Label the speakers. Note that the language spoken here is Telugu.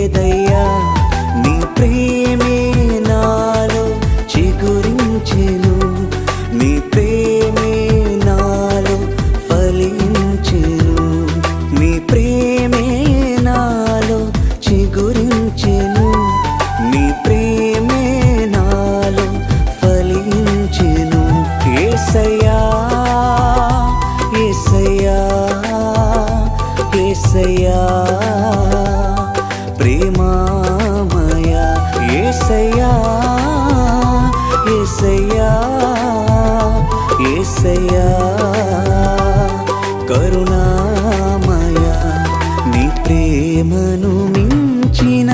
Speaker 1: లేదయ్యా నీ ప్రేమే నాలో చిగురించెను. నీ ప్రేమే నాలో ఫలించెను. నీ ప్రేమే నాలో చిగురించెను. నీ ప్రేమే నాలో ఫలించెను. ఏసయ్యా ఏసయ్యా ఏసయ్యా. ప్రేమామయ ఏసయ్యా ఏసయ్యా ఏసయ్యా. కరుణామయ నీ ప్రేమను మించిన